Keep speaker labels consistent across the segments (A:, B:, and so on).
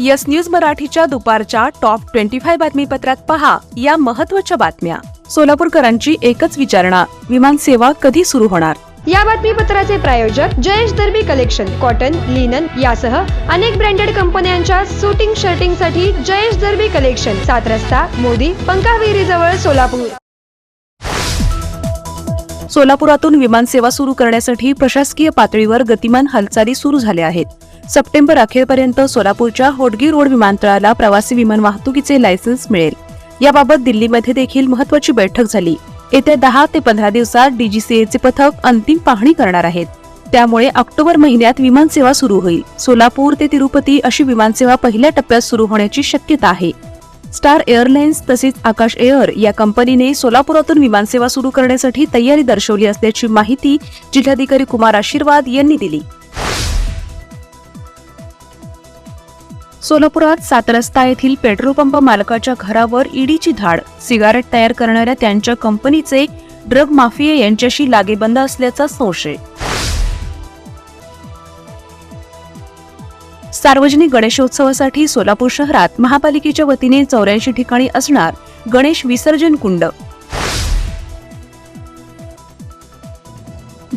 A: Yes news मराठीच्या दुपारच्या top twenty five बातमीपत्रात पहा या महत्त्वाच्या बातम्या. सोलापूरकरांची एकच विचारणा विमान सेवा कधी सुरू होणार?
B: या बातमीपत्राचे प्रायोजक Jayesh Darbi collection cotton linen यासह अनेक ब्रँडेड कंपन्यांच्या सुटिंग शर्टिंगसाठी जयेश दर्बी कलेक्शन सात रस्ता मोदी पंकाविरी जवळ सोलापूर.
A: सोलापुरातून विमानसेवा सुरू करण्यासाठी प्रशासकीय पातळीवर गतिमान हालचाली सुरू झाल्या आहेत. सप्टेंबर अखेरपर्यंत सोलापूरच्या होडगी रोड विमानतळाला प्रवासी विमान वाहतुकीचे लायसन्स मिळेल. याबाबत दिल्लीमध्ये देखील महत्वाची बैठक झाली. येत्या दहा ते पंधरा दिवसात डीजीसीएचे पथक अंतिम पाहणी करणार आहेत. त्यामुळे ऑक्टोबर महिन्यात विमानसेवा सुरू होईल. सोलापूर ते तिरुपती अशी विमानसेवा पहिल्या टप्प्यात सुरू होण्याची शक्यता आहे. स्टार एअरलाइन्स तसेच आकाश एअर या कंपनीने सोलापुरातून विमानसेवा सुरू करण्यासाठी तयारी दर्शवली असल्याची माहिती जिल्हाधिकारी कुमार आशीर्वाद यांनी दिली. सोलापुरात सात रस्ता येथील पेट्रोल पंप मालकाच्या घरावर ईडीची धाड. सिगारेट तयार करणाऱ्या त्यांच्या कंपनीचे ड्रग माफिया यांच्याशी लागेबंद असल्याचा संशय. सार्वजनिक गणेशोत्सवासाठी सोलापूर शहरात महापालिकेच्या वतीने चौऱ्याऐंशी ठिकाणी असणार गणेश विसर्जन कुंड.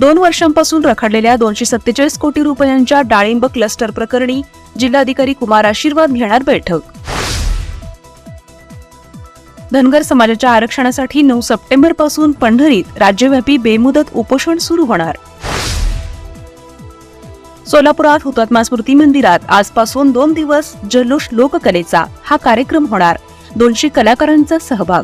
A: दोन वर्षांपासून रखडलेल्या दोनशे सत्तेचाळीस कोटी रुपयांच्या डाळिंब क्लस्टर प्रकरणी जिल्हाधिकारी कुमार आशीर्वाद घेणार बैठक. धनगर समाजाच्या आरक्षणासाठी नऊ सप्टेंबरपासून पंढरीत राज्यव्यापी बेमुदत उपोषण सुरू होणार. सोलापुरात हुतात्मा स्मृती मंदिरात आजपासून दोन दिवस जल्लोष लोककलेचा हा कार्यक्रम होणार. दोनशे कलाकारांचा सहभाग.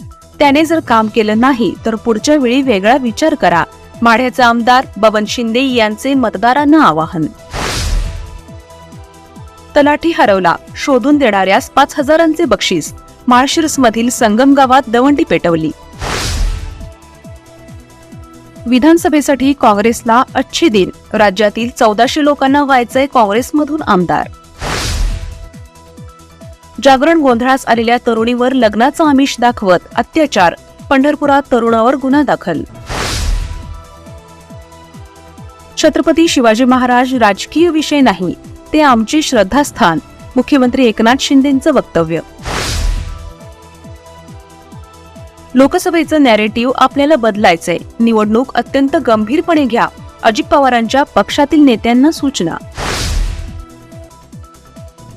A: त्याने जर काम केलं नाही तर पुढच्या वेळी वेगळा विचार करा. माढ्याचे आमदार बबन शिंदे यांचे मतदारांना आवाहन. तलाठी हरवला. शोधून देणाऱ्यास पाच हजारांचे बक्षीस. माळशिरस मधील संगम गावात दवंडी पेटवली. विधानसभेसाठी काँग्रेसला अच्छे दिन. राज्यातील चौदाशे लोकांना व्हायचंय काँग्रेसमधून आमदार. जागरण गोंधळास आलेल्या तरुणीवर लग्नाचं आमिष दाखवत अत्याचार. पंढरपुरात तरुणावर गुन्हा दाखल. छत्रपती शिवाजी महाराज राजकीय विषय नाही ते आमचे श्रद्धास्थान. मुख्यमंत्री एकनाथ शिंदेंचं वक्तव्य. लोकसभेचं नॅरेटिव्ह आपल्याला बदलायचंय. निवडणूक अत्यंत गंभीरपणे घ्या. अजित पवारांच्या पक्षातील नेत्यांना सूचना.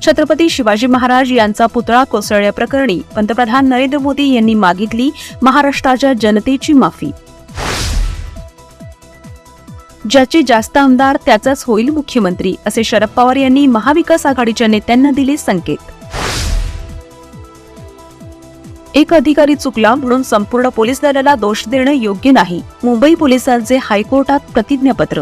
A: छत्रपती शिवाजी महाराज यांचा पुतळा कोसळल्याप्रकरणी पंतप्रधान नरेंद्र मोदी यांनी मागितली महाराष्ट्राच्या जनतेची माफी. ज्याचे जास्त आमदार त्याचाच होईल मुख्यमंत्री असे शरद पवार यांनी महाविकास आघाडीच्या नेत्यांना दिले संकेत. एक अधिकारी चुकला म्हणून संपूर्ण पोलीस दलाला दोष देणं योग्य नाही. मुंबई पोलिसांचे हायकोर्टात प्रतिज्ञापत्र.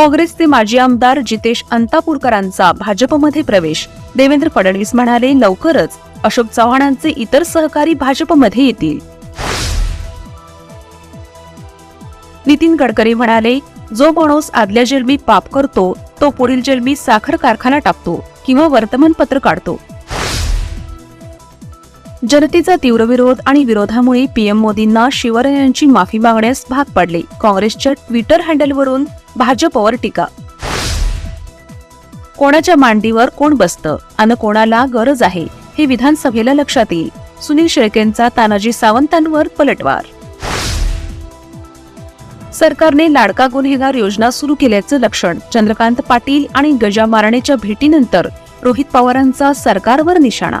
A: काँग्रेसचे माजी आमदार जितेश अंतापूरकरांचा भाजपमध्ये प्रवेश. देवेंद्र फडणवीस म्हणाले लवकरच अशोक चव्हाणांचे इतर सहकारी भाजपमध्ये येतील. नितीन गडकरी म्हणाले जो माणूस आदल्या जन्मी पाप करतो तो पुढील जन्मी साखर कारखाना टाकतो किंवा वर्तमानपत्र काढतो. जनतेचा तीव्र विरोध आणि विरोधामुळे पीएम मोदींना शिवरायांची माफी मागण्यास भाग पाडले. काँग्रेसच्या ट्विटर हँडलवरून भाजपवर टीका. कोणाच्या मांडीवर कोण बसतं? आणि कोणाला गरज आहे? हे विधानसभेला लक्षात येईल. सुनील शेळकेंचा तानाजी सावंतांवर पलटवार. सरकारने लाडका गुन्हेगार योजना सुरू केल्याचं लक्षण. चंद्रकांत पाटील आणि गजा मारणेच्या भेटीनंतर रोहित पवारांचा सरकारवर निशाणा.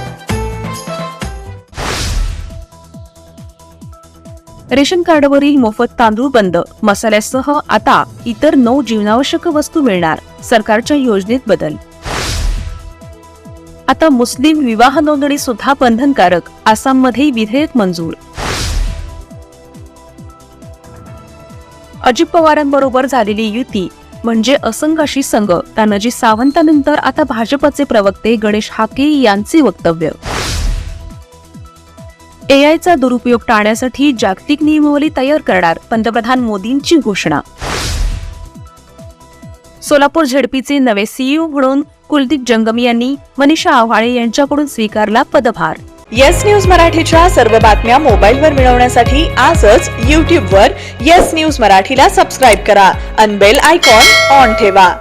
A: रेशन कार्डवरील मोफत तांदूळ बंद. मसाल्यासह आता इतर नऊ जीवनावश्यक वस्तू मिळणार. सरकारच्या योजनेत बदल. आता मुस्लिम विवाह नोंदणी सुद्धा बंधनकारक आसाममध्ये विधेयक मंजूर. अजित पवारांबरोबर झालेली युती म्हणजे असंघाशी संघ तानाजी सावंतानंतर आता भाजपचे प्रवक्ते गणेश हाके यांचे वक्तव्य. एआयचा दुरुपयोग टाळण्यासाठी जागतिक नियमावली तयार करणार पंतप्रधान मोदींची घोषणा. सोलापूर झेडपीचे नवे सीईओ म्हणून कुलदीप जंगम यांनी मनीषा आव्हाळे यांच्याकडून स्वीकारला पदभार.
C: येस न्यूज मराठीच्या सर्व बातम्या मोबाईलवर मिळवण्यासाठी आजच यूट्यूबवर येस न्यूज मराठीला सबस्क्राईब करा अनबेल आयकॉन ऑन ठेवा.